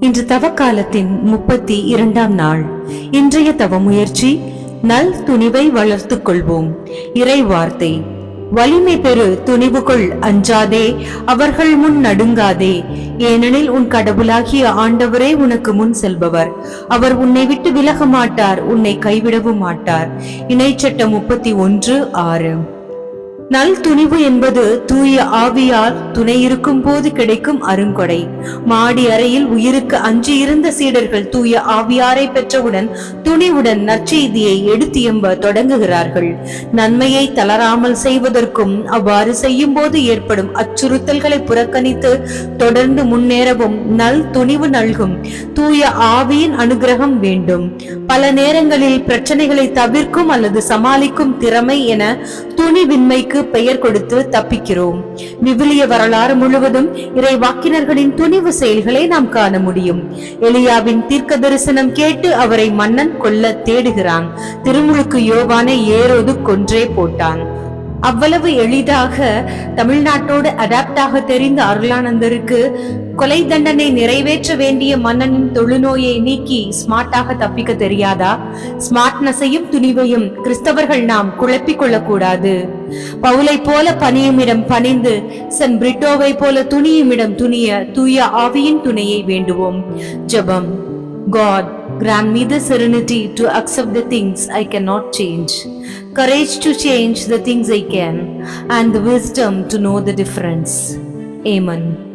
இன்று தவக்காலத்தின் முப்பத்தி இரண்டாம் நாள். இன்றைய தவ முயற்சி நல் துணிவை வளர்த்துக் கொள்வோம். இறை வார்த்தை வலிமை பெறு துணிவுக்குள் அஞ்சாதே அவர்கள் முன் நடுங்காதே. ஏனெனில் உன் கடவுளாகிய ஆண்டவரே உனக்கு முன் செல்பவர். அவர் உன்னை விட்டு விலக மாட்டார் உன்னை கைவிடவும் மாட்டார். இணைச்சட்டம் முப்பத்தி ஒன்று ஆறு. நல் துணிவு என்பது தூய ஆவியால் துணை இருக்கும் போது கிடைக்கும் அருங்கொடை. மாடி அறையில் உயிருக்கு அஞ்சு இருந்த சீடர்கள் தூய ஆவியாரை பெற்றவுடன் துணிவுடன் நற்செய்தியை எடுத்து எம்ப தொடங்குகிறார்கள். நன்மையை தளராமல் செய்வதற்கும் அவ்வாறு செய்யும் போது ஏற்படும் அச்சுறுத்தல்களை புறக்கணித்து தொடர்ந்து முன்னேறவும் நல் துணிவு நல்கும். தூய ஆவியின் அனுகிரகம் வேண்டும். பல நேரங்களில் பிரச்சனைகளை தவிர்க்கும் அல்லது சமாளிக்கும் திறமை என துணிவின்மைக்கு பெயர் கொடுத்து தப்பிக்கிறோம். விவிலிய வரலாறு முழுவதும் இறை வாக்கினர்களின் துணிவு செயல்களை நாம் காண முடியும். எலியாவின் தீர்க்க தரிசனம் கேட்டு அவரை மன்னன் கொல்ல தேடுகிறான். திருமுழுக்கு யோவானை ஏரோது கொன்றே போட்டான். அவ்வளவு எளிதாக தமிழ்நாட்டோடு அடாப்ட் ஆக தெரிந்த அருளானந்தருக்கு கொலை தண்டனை நிறைவேற்ற வேண்டிய மன்னனின் தொழுநோயை நீக்கி ஸ்மார்ட்டாக தப்பிக்க தெரியாதா? ஸ்மார்ட்னஸையும் துணிவையும் கிறிஸ்தவர்கள் நாம் குழப்பிக் கொள்ளக்கூடாது. பவுலை போல பணியுமிடம் பணிந்து சன் பிரிட்டோவை போல துணியுமிடம் துணிய தூய ஆவியின் துணையை வேண்டுவோம். ஜெபம். God, grant me the serenity to accept the things I cannot change, courage to change the things I can, and the wisdom to know the difference. Amen.